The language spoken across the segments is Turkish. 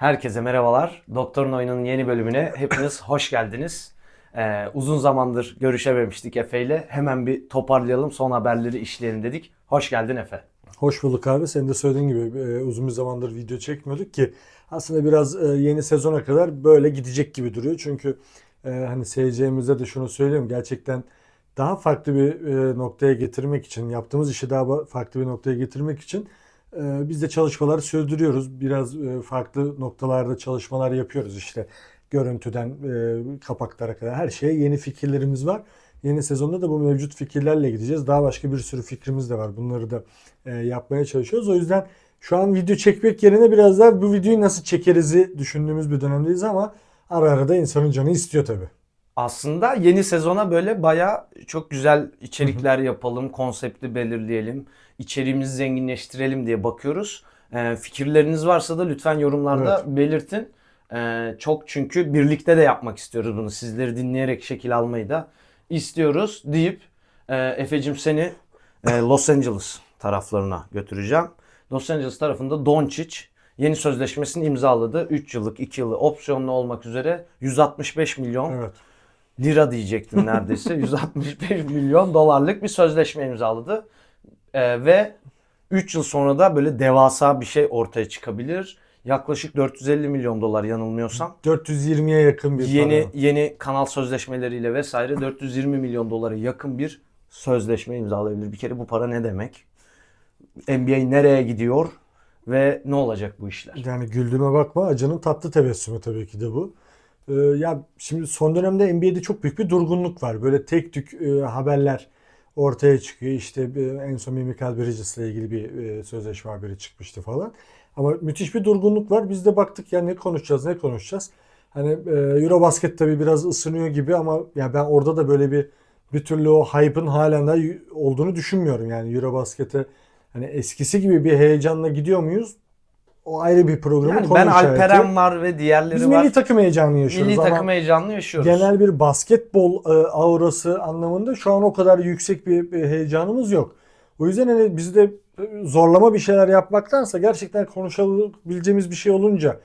Herkese merhabalar. Doktorun Oyunun yeni bölümüne hepiniz hoş geldiniz. Ee, uzun zamandır görüşememiştik Efe ile. Hemen bir toparlayalım, son haberleri işleyelim dedik. Hoş geldin Efe. Hoş bulduk abi. Senin de söylediğin gibi e, uzun bir zamandır video çekmiyorduk ki aslında biraz e, yeni sezona kadar böyle gidecek gibi duruyor. Çünkü e, hani seyircilerimize de şunu söyleyeyim gerçekten daha farklı bir e, noktaya getirmek için yaptığımız işi daha farklı bir noktaya getirmek için biz de çalışmaları sürdürüyoruz. Biraz e, farklı noktalarda çalışmalar yapıyoruz işte görüntüden e, kapaklara kadar her şeye yeni fikirlerimiz var. Yeni sezonda da bu mevcut fikirlerle gideceğiz. Daha başka bir sürü fikrimiz de var. Bunları da e, yapmaya çalışıyoruz. O yüzden şu an video çekmek yerine biraz daha bu videoyu nasıl çekerizi düşündüğümüz bir dönemdeyiz ama ara ara da insanın canı istiyor tabii. Aslında yeni sezona böyle baya çok güzel içerikler yapalım, konsepti belirleyelim, içeriğimizi zenginleştirelim diye bakıyoruz. Ee, fikirleriniz varsa da lütfen yorumlarda belirtin. Ee, çok çünkü birlikte de yapmak istiyoruz bunu. Sizleri dinleyerek şekil almayı da istiyoruz deyip e, Efe'cim seni e, Los Angeles taraflarına götüreceğim. Los Angeles tarafında Doncic yeni sözleşmesini imzaladı. 3 yıllık 2 yılı opsiyonlu olmak üzere 165 milyon Evet. Lira diyecektim neredeyse. 165 milyon dolarlık bir sözleşme imzaladı. Ee, ve 3 yıl sonra da böyle devasa bir şey ortaya çıkabilir. Yaklaşık 450 milyon dolar yanılmıyorsam. 420'ye yakın bir Yeni para. yeni kanal sözleşmeleriyle vesaire 420 milyon dolara yakın bir sözleşme imzalayabilir. Bir kere bu para ne demek? NBA nereye gidiyor ve ne olacak bu işler? Yani güldüğüme bakma acının tatlı tebessümü tabii ki de bu. Ee, ya şimdi son dönemde NBA'de çok büyük bir durgunluk var. Böyle tek tük e, haberler ortaya çıkıyor. İşte e, en son Michael Bridges'le ilgili bir e, sözleşme haberi çıkmıştı falan. Ama müthiş bir durgunluk var. Biz de baktık ya ne konuşacağız ne konuşacağız. Hani e, Eurobasket tabii biraz ısınıyor gibi ama ya ben orada da böyle bir bir türlü o hype'ın halen daha olduğunu düşünmüyorum. Yani Eurobasket'e hani eskisi gibi bir heyecanla gidiyor muyuz? O ayrı bir programın Yani konu ben işareti. Alperen var ve diğerleri Biz var. milli takım heyecanı yaşıyoruz Milli ama takım yaşıyoruz. genel bir basketbol e, aurası anlamında şu an o kadar yüksek bir, bir heyecanımız yok. O yüzden hani biz de e, zorlama bir şeyler yapmaktansa gerçekten konuşabileceğimiz bir şey olunca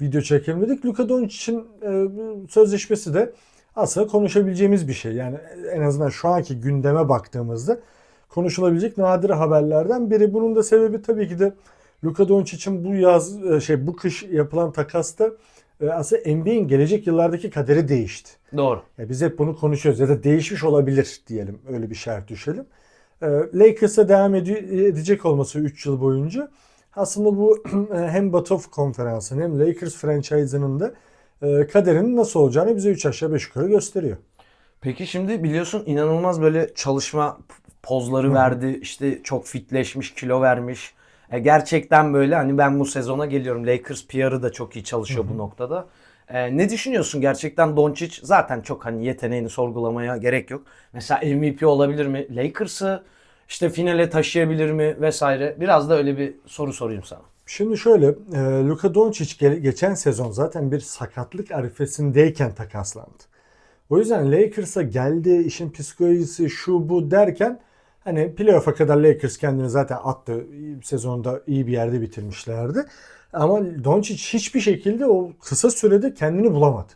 video çekelim dedik. Luka Doncic'in e, sözleşmesi de aslında konuşabileceğimiz bir şey. Yani en azından şu anki gündeme baktığımızda konuşulabilecek nadir haberlerden biri. Bunun da sebebi tabii ki de Luka Doncic'in bu yaz e, şey bu kış yapılan takasta e, aslında NBA'in gelecek yıllardaki kaderi değişti. Doğru. Ya biz hep bunu konuşuyoruz ya da değişmiş olabilir diyelim. Öyle bir şart düşelim. Ee, Lakers'a devam edecek olması 3 yıl boyunca aslında bu hem Batı konferansının hem Lakers franchise'ının da e, kaderinin nasıl olacağını bize 3 aşağı 5 yukarı gösteriyor. Peki şimdi biliyorsun inanılmaz böyle çalışma pozları verdi. İşte çok fitleşmiş, kilo vermiş. E, gerçekten böyle hani ben bu sezona geliyorum. Lakers PR'ı da çok iyi çalışıyor bu noktada. E, ne düşünüyorsun gerçekten Doncic zaten çok hani yeteneğini sorgulamaya gerek yok. Mesela MVP olabilir mi? Lakers'ı işte finale taşıyabilir mi vesaire. Biraz da öyle bir soru sorayım sana. Şimdi şöyle, e, Luka Doncic ge- geçen sezon zaten bir sakatlık arifesindeyken takaslandı. O yüzden Lakers'a geldi, işin psikolojisi şu bu derken hani playoff'a kadar Lakers kendini zaten attı. Sezonda iyi bir yerde bitirmişlerdi. Ama Doncic hiçbir şekilde o kısa sürede kendini bulamadı.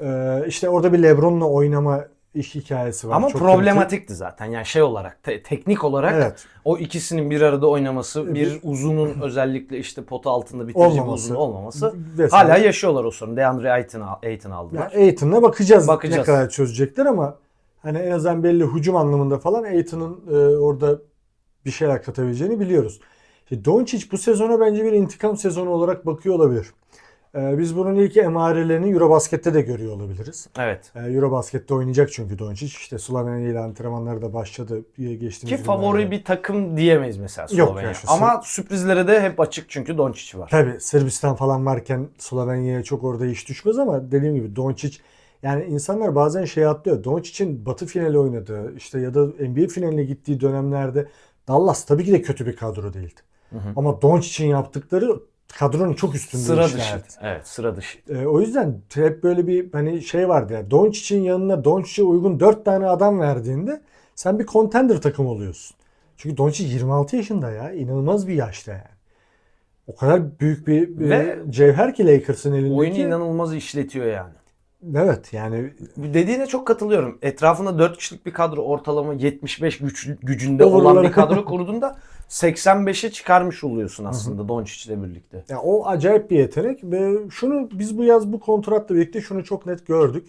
E, işte orada bir LeBron'la oynama iş hikayesi var. Ama Çok problematikti zaten. Yani şey olarak, te- teknik olarak Evet. o ikisinin bir arada oynaması, bir uzunun özellikle işte pota altında bitirici Olmaması. uzun olmaması Vesaire. hala yaşıyorlar o sorunu. DeAndre Ayton, Ayton aldılar. Yani Aiton'la bakacağız, Bakacağız. ne kadar çözecekler ama hani en azından belli hücum anlamında falan Aiton'un e, orada bir şeyler katabileceğini biliyoruz. İşte Doncic bu sezona bence bir intikam sezonu olarak bakıyor olabilir. E, biz bunun ilk emarelerini Eurobasket'te de görüyor olabiliriz. Evet. E, Eurobasket'te oynayacak çünkü Doncic. İşte Slovenya ile antrenmanları da başladı geçtiğimiz Ki günlerde. favori bir takım diyemeyiz mesela Yok Slovenya. ya şu Ama sürprizlere de hep açık çünkü Doncic var. Tabii Sırbistan falan varken Slovenya'ya çok orada iş düşmez ama dediğim gibi Doncic yani insanlar bazen şey atlıyor. Doncic'in Batı finali oynadığı işte ya da NBA finaline gittiği dönemlerde Dallas tabii ki de kötü bir kadro değildi. Ama Doncic'in yaptıkları kadronun çok üstünde Sıra işlerdi. dışı. Evet sıra dışı. Ee, o yüzden hep böyle bir hani şey vardı ya. Doncic'in yanına Doncic'e uygun 4 tane adam verdiğinde sen bir contender takım oluyorsun. Çünkü Doncic 26 yaşında ya. inanılmaz bir yaşta yani. o kadar büyük bir e, Ve cevher ki Lakers'ın elindeki. Oyunu inanılmaz işletiyor yani. Evet yani Dediğine çok katılıyorum. Etrafında 4 kişilik bir kadro ortalama 75 güç, gücünde Doğru olan bir kadro kurduğunda 85'e çıkarmış oluyorsun aslında Doncic ile birlikte. Ya o acayip bir yetenek ve şunu biz bu yaz bu kontratla birlikte şunu çok net gördük.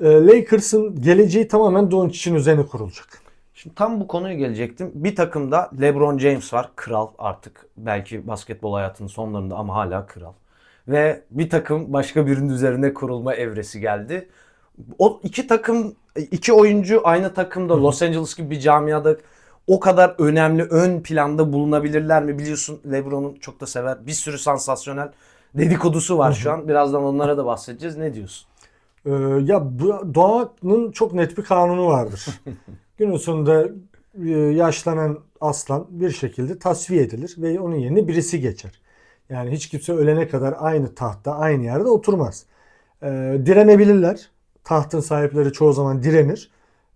Ee, Lakers'ın geleceği tamamen Doncic'in üzerine kurulacak. Şimdi tam bu konuya gelecektim. Bir takımda LeBron James var. Kral artık belki basketbol hayatının sonlarında ama hala kral. Ve bir takım başka birinin üzerine kurulma evresi geldi. O iki takım, iki oyuncu aynı takımda Los Angeles gibi bir camiada o kadar önemli ön planda bulunabilirler mi? Biliyorsun LeBron'un çok da sever. Bir sürü sansasyonel dedikodusu var şu an. Birazdan onlara da bahsedeceğiz. Ne diyorsun? Ee, ya bu, doğanın çok net bir kanunu vardır. Günün sonunda e, yaşlanan aslan bir şekilde tasfiye edilir ve onun yerine birisi geçer. Yani hiç kimse ölene kadar aynı tahtta, aynı yerde oturmaz. Ee, direnebilirler. Tahtın sahipleri çoğu zaman direnir.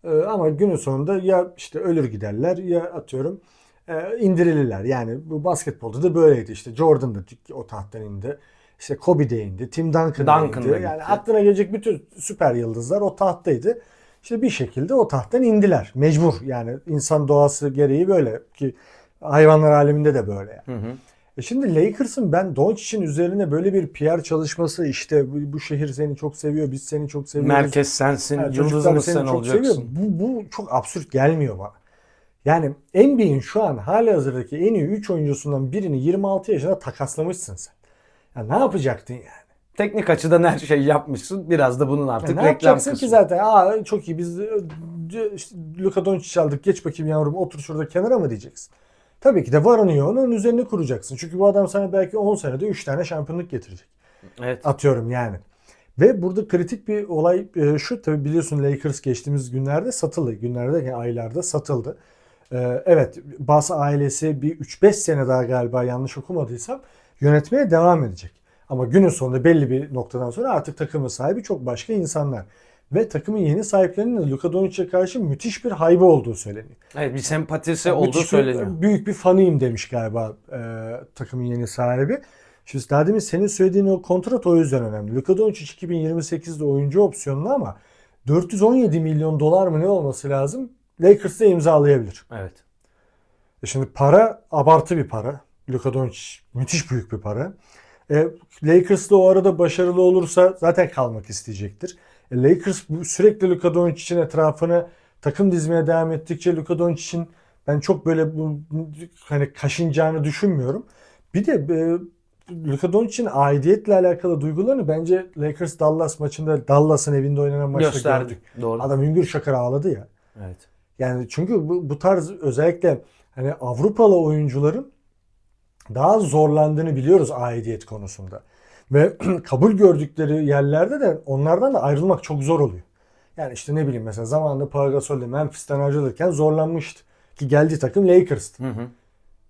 Ee, ama günün sonunda ya işte ölür giderler ya atıyorum e, indirilirler. Yani bu basketbolda da böyleydi. İşte Jordan da o tahttan indi. İşte Kobe de indi. Tim Duncan, da Duncan indi. da Yani aklına gelecek bütün süper yıldızlar o tahttaydı. İşte bir şekilde o tahttan indiler. Mecbur yani insan doğası gereği böyle ki hayvanlar aleminde de böyle yani. Hı hı. E şimdi Lakers'ın ben Doncic'in üzerine böyle bir PR çalışması işte bu, bu şehir seni çok seviyor, biz seni çok seviyoruz. Merkez sensin, Yani yıldızımız sen çok olacaksın. seviyor. Bu, bu çok absürt gelmiyor bana. Yani NBA'in şu an hali hazırdaki en iyi 3 oyuncusundan birini 26 yaşında takaslamışsın sen. Ya ne yapacaktın yani? Teknik açıdan her şeyi yapmışsın. Biraz da bunun Ya artık ne reklam yapacaksın kısmı. ki zaten? Aa çok iyi biz e, işte Luka Doncic aldık geç bakayım yavrum otur şurada kenara mı diyeceksin? Tabii ki de varını yoğunu onun üzerine kuracaksın. Çünkü bu adam sana belki 10 senede 3 tane şampiyonluk getirecek. Evet. Atıyorum yani. Ve burada kritik bir olay e, şu tabii biliyorsun Lakers geçtiğimiz günlerde satıldı. Günlerde yani aylarda satıldı. E, Evet Bas ailesi bir 3-5 sene daha galiba yanlış okumadıysam yönetmeye devam edecek. Ama günün sonunda belli bir noktadan sonra artık takımın sahibi çok başka insanlar. Ve takımın yeni sahiplerinin de Luka Doncic'e karşı müthiş bir haybe olduğu söyleniyor. Evet bir sempatisi Yani olduğu söyleniyor. büyük bir fanıyım demiş galiba e, takımın yeni sahibi. Şimdi daha demin senin söylediğin o kontrat o yüzden önemli. Luka Doncic 2028'de oyuncu opsiyonlu ama 417 milyon dolar mı ne olması lazım? Lakers'ta imzalayabilir. Evet. E şimdi para abartı bir para. Luka Doncic müthiş büyük bir para. E, Lakers da o arada başarılı olursa zaten kalmak isteyecektir. Lakers sürekli Luka Doncic'in etrafına takım dizmeye devam ettikçe Luka Doncic'in ben çok böyle bu hani kaşınacağını düşünmüyorum. Bir de e, Luka Doncic'in aidiyetle alakalı duygularını bence Lakers Dallas maçında Dallas'ın evinde oynanan maçta Gösterdi. gördük. Doğru. Adam hüngür şakır ağladı ya. Evet. Yani çünkü bu, bu tarz özellikle hani Avrupalı oyuncuların daha zorlandığını biliyoruz aidiyet konusunda. Ve kabul gördükleri yerlerde de onlardan da ayrılmak çok zor oluyor. Yani işte ne bileyim mesela zamanında Pau Gasol de Memphis'ten ayrılırken zorlanmıştı. Ki geldiği takım Lakers'tı. Hı hı.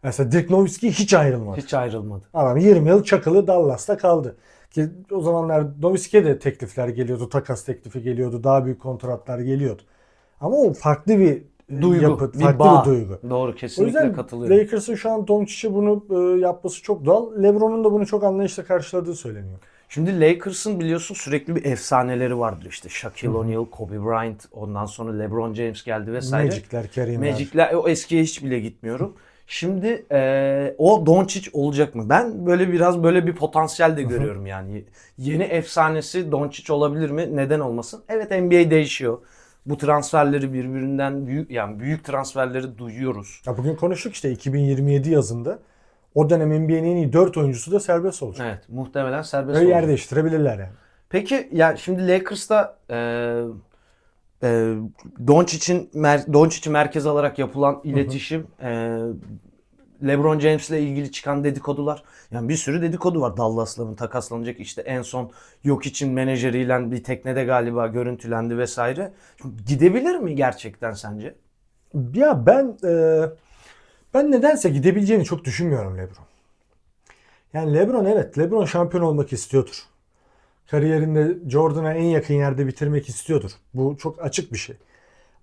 Mesela Dirk Nowitzki hiç ayrılmadı. Hiç ayrılmadı. Adam 20 yıl çakılı Dallas'ta kaldı. Ki o zamanlar Nowitzki'ye de teklifler geliyordu. Takas teklifi geliyordu. Daha büyük kontratlar geliyordu. Ama o farklı bir Duygu, yapı, bir farklı bağ. bir duygu. Doğru O kesinlikle yüzden katılıyorum. Lakers'ın şu an Doncic'e bunu e, yapması çok doğal. LeBron'un da bunu çok anlayışla karşıladığı söyleniyor. Şimdi Lakers'ın biliyorsun sürekli bir efsaneleri vardır işte. Shaquille O'Neal, Kobe Bryant, ondan sonra LeBron James geldi vesaire. Magic'ler, Kerim'ler. Magic'ler o eskiye hiç bile gitmiyorum. Şimdi eee, o Doncic olacak mı? Ben böyle biraz böyle bir potansiyel de görüyorum yani. Yeni efsanesi Doncic olabilir mi? Neden olmasın? Evet NBA değişiyor. Bu transferleri birbirinden büyük yani büyük transferleri duyuyoruz. Ya bugün konuştuk işte 2027 yazında o dönem NBA'nin en iyi 4 oyuncusu da serbest olacak. Evet, muhtemelen serbest Ve yer olacak. değiştirebilirler yani. Peki ya şimdi Lakers'ta eee eee Doncic'in mer- Doncic'i merkez alarak yapılan iletişim eee, LeBron James'le ilgili çıkan dedikodular. Yani bir sürü dedikodu var. Dallas'la mı takaslanacak işte en son yok için menajeriyle bir teknede galiba görüntülendi vesaire. Gidebilir mi gerçekten sence? Ya ben e, ben nedense gidebileceğini çok düşünmüyorum LeBron. Yani LeBron evet LeBron şampiyon olmak istiyordur. Kariyerinde Jordan'a en yakın yerde bitirmek istiyordur. Bu çok açık bir şey.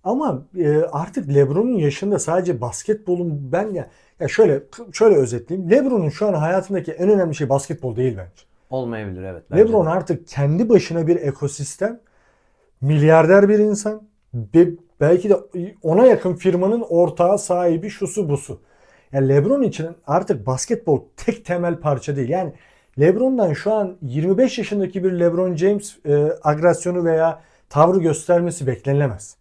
Ama e, artık LeBron'un yaşında sadece basketbolun ben ya ya şöyle şöyle özetleyeyim. LeBron'un şu an hayatındaki en önemli şey basketbol değil bence. Olmayabilir evet. bence LeBron de. artık kendi başına bir ekosistem, milyarder bir insan ve belki de ona yakın firmanın ortağı sahibi şusu busu. Yani LeBron için artık basketbol tek temel parça değil. Yani LeBron'dan şu an 25 yaşındaki bir LeBron James e, agresyonu veya tavrı göstermesi beklenilemez.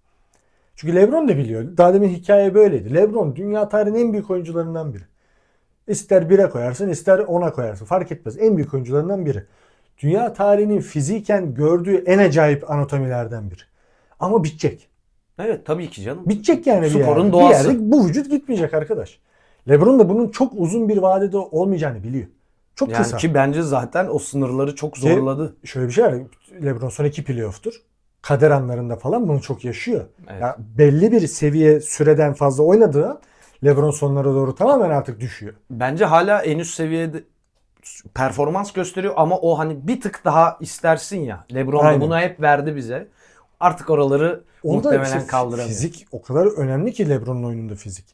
Çünkü LeBron da biliyor. Daha demin hikaye böyleydi. LeBron dünya tarihinin en büyük oyuncularından biri. İster 1'e koyarsın ister 10'a koyarsın. Fark etmez. En büyük oyuncularından biri. Dünya tarihinin fiziken gördüğü en acayip anatomilerden biri. Ama bitecek. Evet tabii ki canım. Bitecek yani bir Sporun yerde. doğası. Bir yerde bu vücut gitmeyecek arkadaş. LeBron da bunun çok uzun bir vadede olmayacağını biliyor. Çok Yani kısa. ki bence zaten o sınırları çok zorladı. Şöyle bir şey var. LeBron son iki playoff'tur. Kader anlarında falan bunu çok yaşıyor. Evet. Ya belli bir seviye süreden fazla oynadığı LeBron sonlara doğru tamamen artık düşüyor. Bence hala en üst seviyede performans gösteriyor ama o hani bir tık daha istersin ya. LeBron da bunu hep verdi bize. Artık oraları Onda muhtemelen işte kaldıramıyor. fizik o kadar önemli ki LeBron'un oyununda fizik.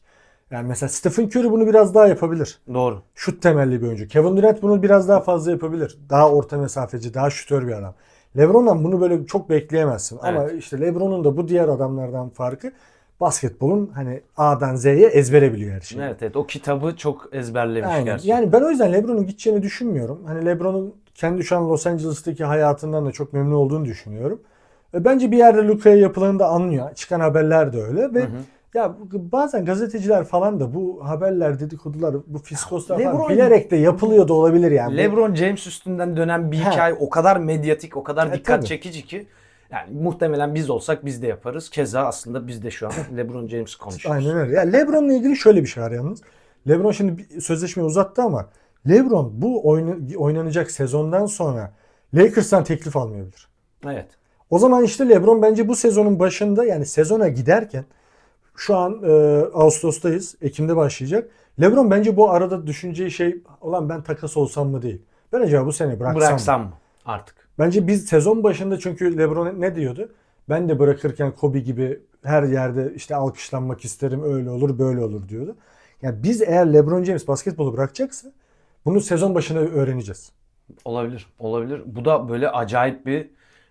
Yani mesela Stephen Curry bunu biraz daha yapabilir. Doğru. Şut temelli bir oyuncu. Kevin Durant bunu biraz daha fazla yapabilir. Daha orta mesafeci, daha şütör bir adam. LeBron'dan bunu böyle çok bekleyemezsin. Ama işte LeBron'un da bu diğer adamlardan farkı basketbolun hani A'dan Z'ye ezbere biliyor her şeyi. Evet evet o kitabı çok ezberlemiş Aynen. gerçekten. Yani ben o yüzden LeBron'un gideceğini düşünmüyorum. Hani LeBron'un kendi şu an Los Angeles'taki hayatından da çok memnun olduğunu düşünüyorum. E, Bence bir yerde Luka'ya yapılanı da anlıyor. Çıkan haberler de öyle ve ya bazen gazeteciler falan da bu haberler, dedikodular, bu fiskoslar falan LeBron- bilerek de yapılıyor da olabilir yani. LeBron James üstünden dönen bir He. hikaye o kadar medyatik, o kadar E, dikkat tabii. çekici ki yani muhtemelen biz olsak biz de yaparız. Keza aslında biz de şu an LeBron James konuşuyoruz. Aynen öyle. Ya LeBron'la ilgili şöyle bir şey var yalnız. LeBron şimdi sözleşmeyi uzattı ama LeBron bu oyna- oynanacak sezondan sonra Lakers'tan teklif almayabilir. Evet. O zaman işte LeBron bence bu sezonun başında yani sezona giderken şu an e, Ağustos'tayız. Ekim'de başlayacak. LeBron bence bu arada düşüneceği şey olan ben takas olsam mı değil. Ben acaba bu sene bıraksam? Bıraksam mı artık? Bence biz sezon başında çünkü LeBron ne diyordu? Ben de bırakırken Kobe gibi her yerde işte alkışlanmak isterim öyle olur böyle olur diyordu. Yani biz eğer LeBron James basketbolu bırakacaksa bunu sezon başında öğreneceğiz. Olabilir. Olabilir. Bu da böyle acayip bir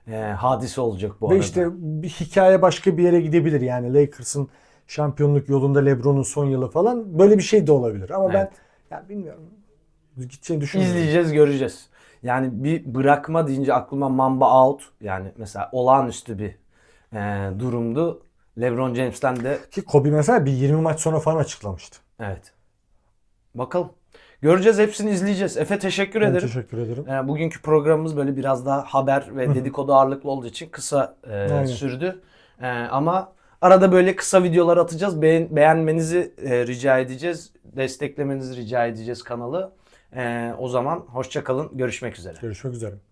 e, hadise olacak bu Ve arada. işte bir hikaye başka bir yere gidebilir. Yani Lakers'ın şampiyonluk yolunda LeBron'un son yılı falan böyle bir şey de olabilir. Ama Evet. ben ya bilmiyorum. Gideceğini düşünmüyorum. İzleyeceğiz, göreceğiz. Yani bir bırakma deyince aklıma Mamba out yani mesela olağanüstü bir e, durumdu. LeBron James'ten de Ki Kobe mesela bir 20 maç sonra falan açıklamıştı. evet. Bakalım. Göreceğiz hepsini izleyeceğiz. Efe teşekkür Ben ederim. teşekkür ederim. E, bugünkü programımız böyle biraz daha haber ve dedikodu ağırlıklı olduğu için kısa e, Aynen. sürdü. E, ama arada böyle kısa videolar atacağız. Beğen- beğenmenizi e, rica edeceğiz. Desteklemenizi rica edeceğiz kanalı. E, o zaman hoşça kalın. Görüşmek üzere. Görüşmek üzere.